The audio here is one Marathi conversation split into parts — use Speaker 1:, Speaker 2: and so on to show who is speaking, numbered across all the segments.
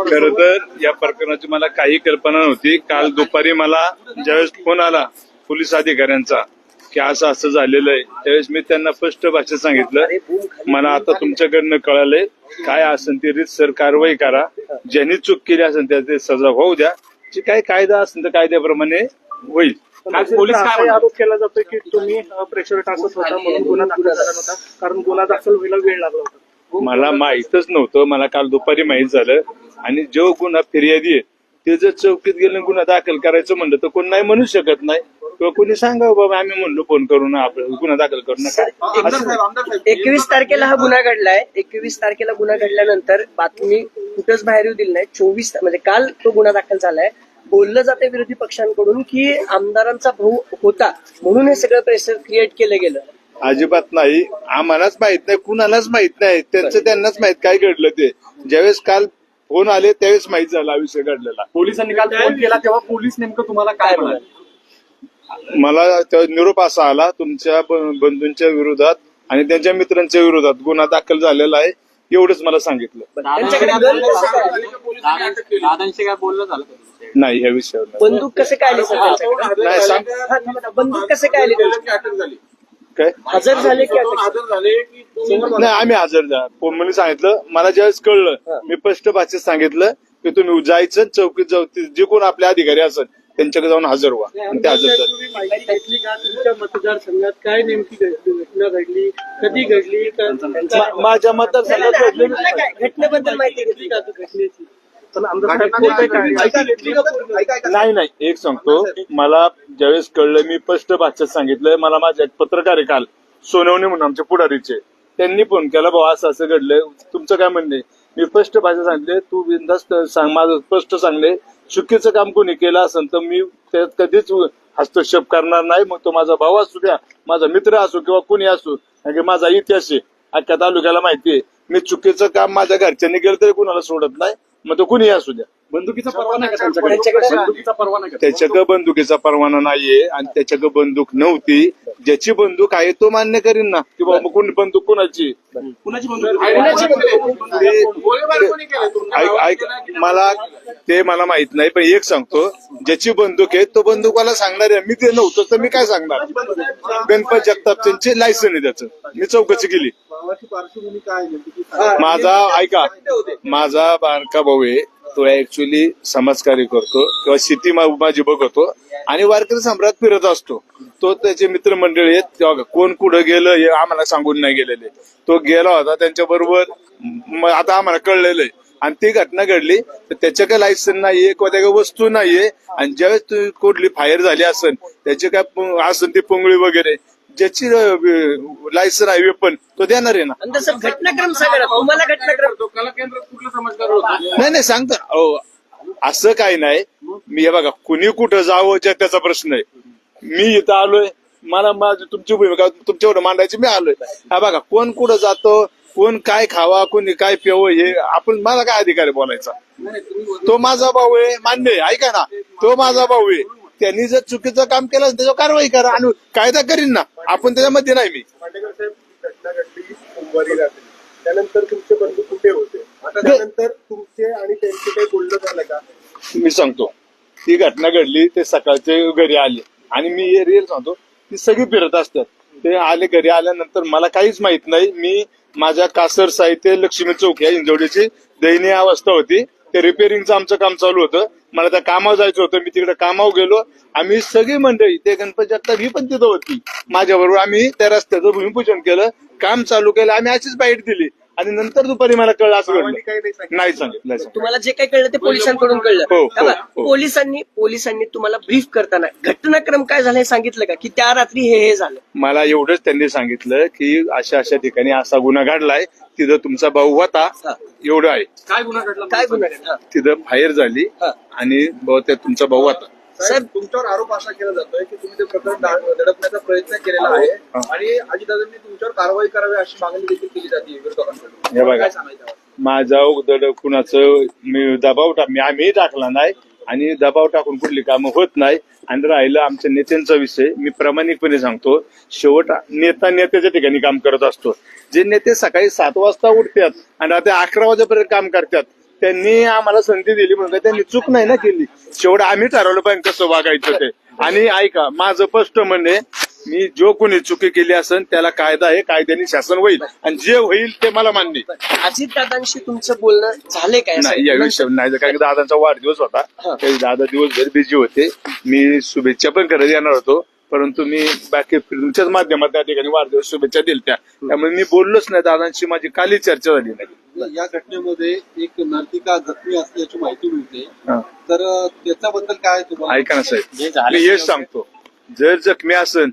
Speaker 1: खर तर या प्रकरणाची मला काही कल्पना नव्हती. काल दुपारी मला ज्यावेळेस फोन आला पोलीस अधिकाऱ्यांचा की असं असं झालेलं आहे त्यावेळेस मी त्यांना स्पष्ट भाषेत सांगितलं. मला आता तुमच्याकडनं कळालंय काय असेल ते सर कारवाई करा. ज्यांनी चूक केली असेल त्याची सजा होऊ द्या. जे काय कायदा असेल तर कायद्याप्रमाणे होईल.
Speaker 2: पोलीस काय आरोप केला जातोय की तुम्ही प्रेशर टाकत होता म्हणून गुन्हा दाखल झाला नव्हता. कारण गुन्हा दाखल व्हायला वेळ लागला होता.
Speaker 1: मला माहीतच नव्हतं. मला काल दुपारी माहीत झालं. आणि जो गुन्हा फिर्यादी आहे ते जर चौकीत गेलं गुन्हा दाखल करायचं म्हणलं तर कोण नाही म्हणू शकत नाही. किंवा कोणी सांगावं बाबा आम्ही म्हणलो फोन करून आपलं गुन्हा दाखल करू नका. असं.
Speaker 3: एकवीस तारखेला हा गुन्हा घडलाय. एकवीस तारखेला गुन्हा घडल्यानंतर बातमी कुठंच बाहेर येऊ दिली नाही. चोवीस म्हणजे काल तो गुन्हा दाखल झालाय. बोललं जाते विरोधी पक्षांकडून की आमदारांचा भाऊ होता म्हणून हे सगळं प्रेशर क्रिएट केलं गेलं.
Speaker 1: अजिबात नाही. आम्हालाच माहीत नाही कुणालाच माहीत नाही. त्यांचं त्यांनाच माहीत काय घडलं ते. ज्यावेळेस काल फोन आले त्यावेळेस माहीत झाला हा विषय घडलेला.
Speaker 2: पोलिसांनी काल फोन केला तेव्हा पोलीस नेमकं तुम्हाला काय म्हणाले?
Speaker 1: मला त्या निरोप असा आला तुमच्या ब- बंधूंच्या विरोधात आणि त्यांच्या मित्रांच्या विरोधात गुन्हा दाखल झालेला आहे एवढंच मला सांगितलं.
Speaker 3: त्यांच्याकडे गन कसं काय
Speaker 2: दादांशी काय बोलणं झालं?
Speaker 1: नाही ह्या विषयावर नाही.
Speaker 3: बंदूक कसे काय आले सर त्यांच्याकडे
Speaker 1: नाही सांग.
Speaker 3: हा, थांबा, थांबा. बंदूक कसे काय आले? त्यांच्याकडे?
Speaker 1: काय?
Speaker 3: हजर झाले की?
Speaker 1: नाही आम्ही हजर जा पोमनी सांगितलं मला ज्यावेळेस कळलं मी स्पष्ट भाषेत सांगितलं की तुम्ही जायचं चौकीत जाऊ. ते जे कोण आपले अधिकारी असेल त्यांच्याकडे जाऊन हजर व्हा. आणि ते हजर झाले.
Speaker 2: तुम्ही माहिती घेतली का? तुमच्या मतदारसंघात काय नेमकी घटना घडली? कधी घडली?
Speaker 1: माझ्या मतदारसंघात
Speaker 3: घटनेबद्दल माहिती घेतली का
Speaker 2: घटनेची?
Speaker 1: नाही नाही एक सांगतो. मला ज्यावेळेस कळलं मी स्पष्ट भाषेत सांगितलं मला माझे एक पत्रकार काल सोनवणे म्हणून आमचे पुढारीचे. त्यांनी फोन केला भाऊ असं असं घडलंय. तुमचं काय म्हणणे मी स्पष्ट भाषेत सांगितले तू बिंदास्त सांग माझं स्पष्ट सांगले चुकीचं काम कोणी केलं असेल तर मी त्यात कधीच हस्तक्षेप करणार नाही. मग तो माझा भाऊ असू द्या माझा मित्र असो किंवा कोणी असो कारण माझा इतिहास आहे. अख्ख्या तालुक्याला माहिती आहे. मी चुकीचं काम माझ्या घरच्यांनी केलं तरी कुणाला सोडत नाही. मग तो कुणी असू द्या.
Speaker 2: बंदुकीचा परवाना का त्यांच्याकडे बंदुकीचा परवाना का?
Speaker 1: त्याच्याकडे बंदुकीचा परवाना नाहीये आणि त्याच्याकडे बंदूक नव्हती. ज्याची बंदूक आहे तो मान्य करीन ना. की बाबा कोण बंदूक कोणाची?
Speaker 2: कुणाची बंदूक?
Speaker 1: ऐक ऐक मला ते मला माहीत नाही पण एक सांगतो. ज्याची बंदूक आहे तो बंदूकवाला सांगणार आहे. मी ते नव्हतं तर मी काय सांगणार? गणपत जगताप त्यांचे लायसन आहे त्याचं. मी चौकशी केली. माझा ऐका. माझा बारका भाऊ आहे. तो ऍक्च्युली समाजकार्य करतो किंवा शेती माझी बघतो आणि वारकरी सम्राट फिरत असतो. तो त्याचे मित्रमंडळी आहेत तेव्हा कोण कुठं गेलं हे आम्हाला सांगून नाही गेलेले. तो गेला होता त्यांच्या बरोबर आता आम्हाला कळलेलं आहे. आणि ती घटना घडली तर त्याच्या काय लायसन नाहीये किंवा त्या वस्तू नाहीये आणि ज्यावेळेस कुठली फायर झाली असेल त्याचे काय असेल ती पुंगळी वगैरे ज्याची लायसन आहे वेपन तो देणार आहे ना.
Speaker 3: घटनाक्रम सांगा तुम्हाला घटनाक्रम
Speaker 2: कला केंद्रात कुठलं समजदार होतं?
Speaker 1: नाही नाही सांगतो. अहो, असं काही नाही. मी हे बघा कुणी कुठं जावं ज्या त्याचा प्रश्न आहे. मी इथं आलोय. मला माझी तुमची भूमिका तुमच्यावर मांडायची मी आलोय. हा बघा कोण कुठं जातो कोण काय खावा कोणी काय प्यावं हे आपण मला काय अधिकार आहे बोलायचा? तो माझा भाऊ आहे मान्य आहे ऐका ना. तो माझा भाऊ आहे. त्यांनी जर चुकीचं काम केलं असेल, त्याच्यावर कारवाई करा आणि कायदा करीन ना. आपण त्याच्यामध्ये नाही मी.
Speaker 4: पाटेकर साहेब घटना घडली सोमवारी रात्री. त्यानंतर तुमचे बंधू कुठे होते? आता त्यानंतर तुमचे आणि त्यांचे काही बोलणं झालं का?
Speaker 1: मी सांगतो. ती घटना घडली ते सकाळचे घरी आले. आणि मी हे रिअल सांगतो ती सगळी फिरत असतात. ते आले घरी आल्यानंतर मला काहीच माहीत नाही. मी माझ्या कासर साहित्य लक्ष्मी चौक या इंजवडीची दयनीय अवस्था होती. ते रिपेअरिंगचं आमचं काम चालू होतं. मला त्या कामावर जायचं होतं मी तिकडे कामावर गेलो. आम्ही सगळी मंडळी ते गणपती आता ही पण तिथं होती. माझ्याबरोबर आम्ही त्या रस्त्याचं भूमिपूजन केलं काम चालू केलं आम्ही अशीच बाईट दिली. आणि नंतर दुपारी मला कळलं असं घडलं
Speaker 4: नाही सांगितलं.
Speaker 1: नाही सांगितलं.
Speaker 3: तुम्हाला जे काही कळलं ते पोलिसांकडून कळलं
Speaker 1: हो, हो, हो.
Speaker 3: पोलिसांनी पोलिसांनी तुम्हाला ब्रीफ करताना घटनाक्रम काय झालं हे सांगितलं का की त्या रात्री हे हे झालं
Speaker 1: मला एवढंच त्यांनी सांगितलं की अशा अशा ठिकाणी असा गुन्हा घडलाय तिथं तुमचा भाऊ होता
Speaker 3: हा.
Speaker 1: एवढं आहे
Speaker 2: काय गुन्हा घडला
Speaker 3: काय गुन्हा घडला?
Speaker 1: तिथं फायर झाली
Speaker 3: हा.
Speaker 1: आणि बहुतेक तुमचा भाऊ होता
Speaker 4: साहेब तुमच्यावर आरोप असा केला जातोय की तुम्ही ते प्रकरण दडपण्याचा प्रयत्न केलेला आहे. आणि अजितदादांनी तुमच्यावर कारवाई करावी अशी मागणी देखील केली जाते विरोधकांकडून. काय सांगायचं
Speaker 1: माझा उदड कुणाचं मी दबाव टाक मी आम्ही टाकला नाही आणि दबाव टाकून कुठली कामं होत नाही आणि राहिलं आमच्या नेत्यांचा विषय मी प्रामाणिकपणे सांगतो शेवट नेता नेत्याच्या ठिकाणी काम करत असतो जे नेते सकाळी सात वाजता उठतात आणि रात्री अकरा वाजेपर्यंत काम करतात त्यांनी आम्हाला संधी दिली म्हणून त्यांनी चूक नाही ना केली. शेवट आम्ही ठरवलं पाहिजे कसं वागायचं ते. आणि ऐका माझं स्पष्ट म्हणणे मी जो कोणी चुकी केली असेल त्याला कायदा आहे कायद्याने शासन होईल. आणि जे होईल ते मला मान्य.
Speaker 3: अजित दादांशी तुमचं बोलणं झाले काय?
Speaker 1: नाही या विषय नाही तर कारण की दादांचा वाढदिवस होता. त्यावेळी दादा दिवसभर बिझी होते. मी शुभेच्छा पण करत येणार होतो. परंतु मी बाकी तुमच्याच माध्यमात त्या ठिकाणी वाढदिवस शुभेच्छा दिल्या त्या त्यामुळे मी बोललोच नाही. दादांशी माझी काली चर्चा झाली नाही.
Speaker 5: या घटनेमध्ये एक नर्तिका जखमी असल्याची माहिती मिळते.
Speaker 1: हा.
Speaker 5: तर त्याच्याबद्दल काय तुम्हाला?
Speaker 1: ऐका ना साहेब. मी हेच सांगतो. जर जखमी असेल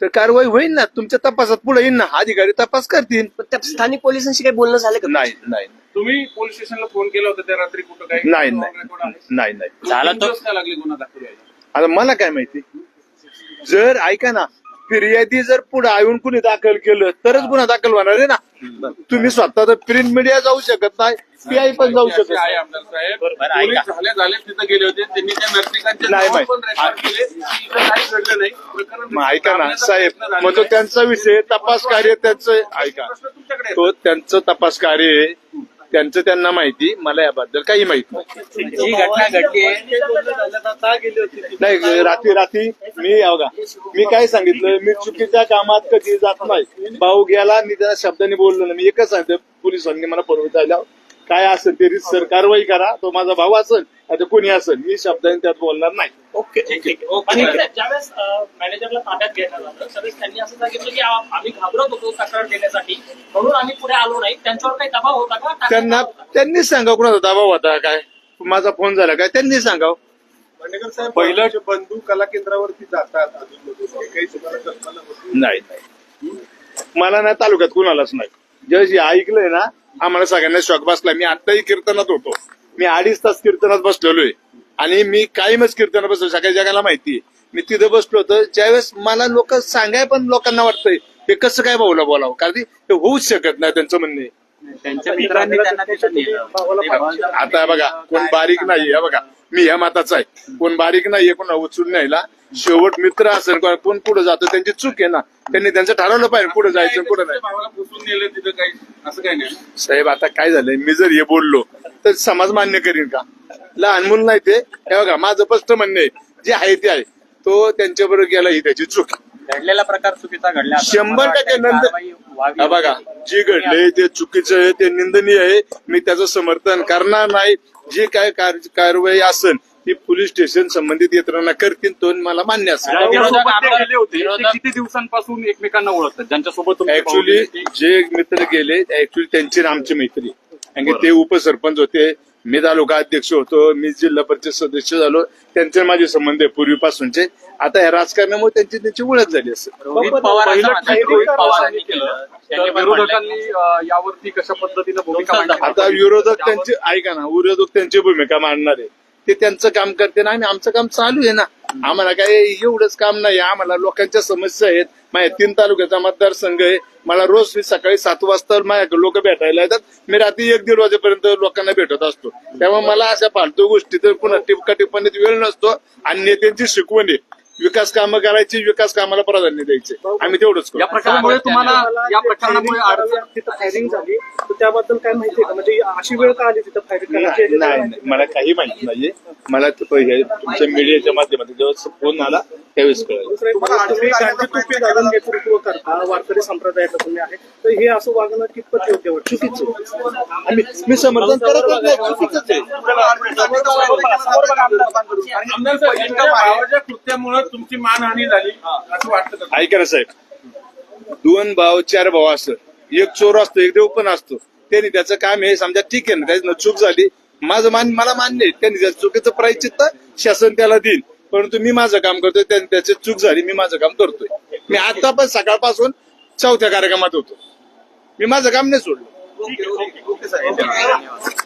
Speaker 1: तर कारवाई होईल ना. तुमच्या तपासात पुढे येईल ना. अधिकारी तपास करतील.
Speaker 3: पण त्या स्थानिक पोलिसांशी काही बोलणं झालं का?
Speaker 1: नाही नाही.
Speaker 6: तुम्ही पोलीस स्टेशनला फोन केला होता त्या रात्री कुठं काही
Speaker 1: नाही नाही? नाही नाही.
Speaker 6: झाला तर काय लागले गुन्हा दाखल व्हायला?
Speaker 1: आता मला काय माहिती? जर ऐका ना. फिर्यादी जर पुढे येऊन कुणी दाखल केलं तरच गुन्हा दाखल होणार आहे ना. तुम्ही स्वतः तर प्रिंट मीडिया जाऊ शकत नाही पीआय पण जाऊ शकत नाही.
Speaker 6: आमदार साहेब. पोलीस झाले झाले तिथे गेले होते. त्यांनी त्या नर्तिकांचे
Speaker 1: नाही
Speaker 6: नाव
Speaker 1: माहीत.
Speaker 6: पण रेकॉर्ड केले. की इथं काही घडलं नाही. प्रकरण
Speaker 1: मग ऐका ना साहेब मग तो. त्यांचा विषय तपास कार्य त्यांचं ऐका.
Speaker 6: प्रश्न तुमच्याकडे आहे.
Speaker 1: तो त्यांचं तपास कार्य आहे. त्यांचं त्यांना माहिती मला याबद्दल काही माहीत नाही.
Speaker 6: घटना घडली
Speaker 1: नाही रात्री रात्री मी बघा मी काय सांगितलं मी चुकीच्या कामात कधी जात नाही. भाऊ गेला मी त्या शब्दाने बोललो ना मी एकच सांगितलं पोलिसांनी मला परवत आल्या काय असेल ते सर कारवाई करा. तो माझा भाऊ असेल आता कोणी असेल मी शब्दाने त्यात बोलणार नाही.
Speaker 6: ओके
Speaker 7: आणि ज्यावेळेस अं, मॅनेजरला ताब्यात घेण्यात आलं त्यावेळेस त्यांनी असं सांगितलं की आ- आम्ही घाबरत होतो तक्रार देण्यासाठी म्हणून आम्ही पुढे आलो नाही. त्यांच्यावर काही दबाव होता का? टाकण्यात
Speaker 1: त्यांना
Speaker 7: आला होता?
Speaker 1: त्यांनीच सांगा कुणाचा दबाव होता काय? माझा फोन झाला काय? त्यांनी सांगाव.
Speaker 4: भांडेकर साहेब
Speaker 1: पहिलं-
Speaker 4: पहिलं बंधू कला केंद्रावरती जातात अजून हे काही तुम्हाला कल्पना होती
Speaker 1: नाही नाही. मला ना तालुक्यात कुणालाच नाही. जेव्हा जे ऐकलंय ना आम्हाला सगळ्यांना शॉक बसला मी आत्ताही कीर्तनात होतो. मी अडीच तास कीर्तनात बसलेलो आहे आणि मी कायमच कीर्तनात बसलो सगळ्या जगाला माहिती मी तिथं बसलो होतो. ज्यावेळेस मला लोक सांगाय पण लोकांना वाटतंय हे कसं काय भाऊला बोलावं? कारण हे होऊच शकत नाही त्यांचं म्हणणे
Speaker 6: त्यांच्या मित्रांनी
Speaker 1: आता बघा कोण बारीक नाहीये. हे बघा मी ह्या माताचा आहे. कोण बारीक नाहीये कोण उचलून न्यायला. शेवट मित्र असेल कोण- पुढे जातो त्यांची चूक आहे ना. त्यांनी त्यांचं ठरवलं पाहिजे पुढे जायचं पुढे नाही.
Speaker 6: भावाला फुसून नेलं तिथं काही असं काही नाही.
Speaker 1: साहेब आता काय झालंय? मी जर हे बोललो तर समाज मान्य करीन का? लहान मुलं नाही ते. हे बघा माझं स्पष्ट म्हणणं आहे जे आहे ते आहे. तो त्यांच्याबरोबर गेला ही त्याची चूक
Speaker 6: घडलेला प्रकार चुकीचा घडला
Speaker 1: शंभर टक्के नंद हा बघा जे घडले ते चुकीचं आहे ते निंदनीय आहे. मी त्याचं समर्थन करणार नाही. जी काय कार- कारवाई असेल ती पोलीस स्टेशन संबंधित यंत्रणा करतील तो मला मान्य असेल.
Speaker 6: विरोधक आमदार विरोधक किती दिवसांपासून एकमेकांना ओळखतात? ज्यांच्यासोबत
Speaker 1: ऍक्च्युली जे मित्र गेले ऍक्च्युली त्यांची आणि आमची मैत्री. कारण की ते उपसरपंच होते मी तालुका अध्यक्ष होतो मी जिल्हा परिषद सदस्य झालो त्यांचे माझे संबंध आहे पूर्वीपासूनचे. आता या राजकारणामुळे त्यांची त्यांची ओळख झाली असेल.
Speaker 6: रोहित पवार असं म्हणतात, रोहित पवारांनी केलं. त्यांनी पण विरोधकांनी यावरती कशा पद्धतीनं भूमिका मांडली?
Speaker 1: आता विरोधक त्यांची ऐका ना विरोधक त्यांची भूमिका मांडणार. आहे ते त्यांचं काम करते ना आणि आमचं काम चालू आहे ना. आम्हाला काय एवढंच काम नाही आम्हाला लोकांच्या समस्या आहेत. माझ्या तीन तालुक्याचा मतदारसंघ आहे. मला रोज मी सकाळी सात वाजता माझ्या लोक भेटायला येतात. मी रात्री एक दीड वाजेपर्यंत लोकांना भेटत असतो. त्यामुळे मला अशा फालतू गोष्टी तर पुन्हा टिपका टिप्पणीत वेळ नसतो आणि नेत्यांची शिकवण आहे. विकास कामं करायची विकास कामाला प्राधान्य द्यायचे. आम्ही तेवढंच
Speaker 6: या
Speaker 1: करतो
Speaker 6: प्रकरणामुळे तुम्हाला या प्रकरणामुळे अडचण
Speaker 2: तिथं फायरिंग झाली. तर त्याबद्दल काय माहिती आहे का? म्हणजे अशी वेळ का आली तिथं फायरिंग
Speaker 1: नाही
Speaker 2: करायची?
Speaker 1: नाही, नाही. मला काही माहिती नाहीये. मला ते पहिले तुमच्या मीडियाच्या माध्यमातून जेव्हा फोन आला त्यावेळेस कळलं.
Speaker 2: म्हणजे तुम्ही गांधी तुपे घालून नेतृत्व करता वारकरी संप्रदायाचं तुम्ही आहे. तर हे असं वागणं कितपत योग्य वाटतं? चुकीचं
Speaker 1: आम्ही मी समर्थन करतच नाही चुकीचंच आहे.
Speaker 6: आमदार साहेब, एका भावाच्या कृत्यामुळे तुमची मानहानी झाली असं वाटतं का?
Speaker 1: ऐका ना साहेब. दोन भाव चार भाव असत एक चोर असतो एक देव पण असतो. त्यांनी त्याचं काम आहे समजा ठीक आहे ना त्याची चूक झाली. माझं मान मला मान्य आहे त्यांनी त्या चुकीचं प्रायचित्त शासन त्याला देईल. परंतु मी माझं काम करतोय त्यांनी त्याची चूक झाली मी माझं काम करतोय. मी आता पण सकाळपासून चौथ्या कार्यक्रमात होतो. मी माझं काम नाही सोडलं.
Speaker 7: एक-